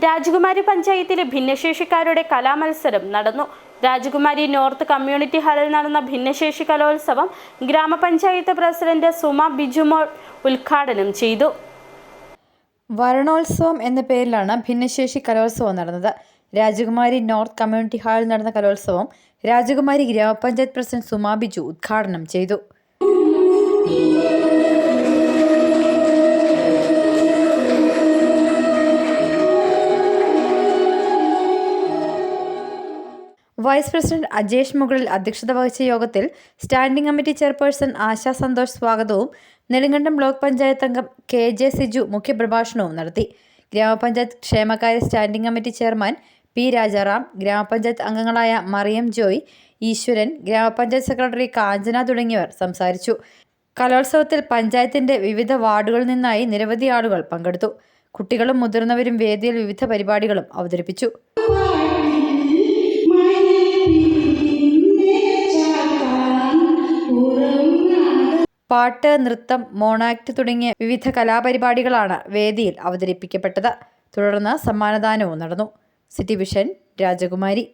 രാജകുമാരി പഞ്ചായത്തിലെ ഭിന്നശേഷിക്കാരുടെ കലാമത്സരം നടന്നു. രാജകുമാരി നോർത്ത് കമ്മ്യൂണിറ്റി ഹാളിൽ നടന്ന ഭിന്നശേഷി കലോത്സവം ഗ്രാമപഞ്ചായത്ത് പ്രസിഡന്റ് സുമ ബിജുമോൾ ഉദ്ഘാടനം ചെയ്തു. വരണോത്സവം എന്ന പേരിലാണ് ഭിന്നശേഷി കലോത്സവം നടന്നത്. രാജകുമാരി നോർത്ത് കമ്മ്യൂണിറ്റി ഹാളിൽ നടന്ന കലോത്സവം രാജകുമാരി ഗ്രാമപഞ്ചായത്ത് പ്രസിഡന്റ് സുമാ ബിജു ഉദ്ഘാടനം ചെയ്തു. വൈസ് പ്രസിഡന്റ് അജേഷ് മുകളിൽ അധ്യക്ഷത വഹിച്ച യോഗത്തിൽ standing committee chairperson Asha Santhosh സ്വാഗതവും നെടുങ്കണ്ടം ബ്ലോക്ക് പഞ്ചായത്ത് അംഗം കെ ജെ സിജു മുഖ്യപ്രഭാഷണവും നടത്തി. ഗ്രാമപഞ്ചായത്ത് ക്ഷേമകാര്യ standing committee chairman P Rajaram ഗ്രാമപഞ്ചായത്ത് അംഗങ്ങളായ മറിയം ജോയ് ഈശ്വരൻ ഗ്രാമപഞ്ചായത്ത് സെക്രട്ടറി കാഞ്ചന തുടങ്ങിയവർ സംസാരിച്ചു. കലോത്സവത്തിൽ പഞ്ചായത്തിന്റെ വിവിധ വാർഡുകളിൽ നിന്നായി നിരവധി ആളുകൾ പങ്കെടുത്തു. കുട്ടികളും മുതിർന്നവരും വേദിയിൽ വിവിധ പരിപാടികളും അവതരിപ്പിച്ചു. പാട്ട് നൃത്തം മോണാക്ട് തുടങ്ങിയ വിവിധ കലാപരിപാടികളാണ് വേദിയിൽ അവതരിപ്പിക്കപ്പെട്ടത്. തുടർന്ന് സമ്മാനദാനവും നടന്നു. സിറ്റി വിഷൻ രാജകുമാരി.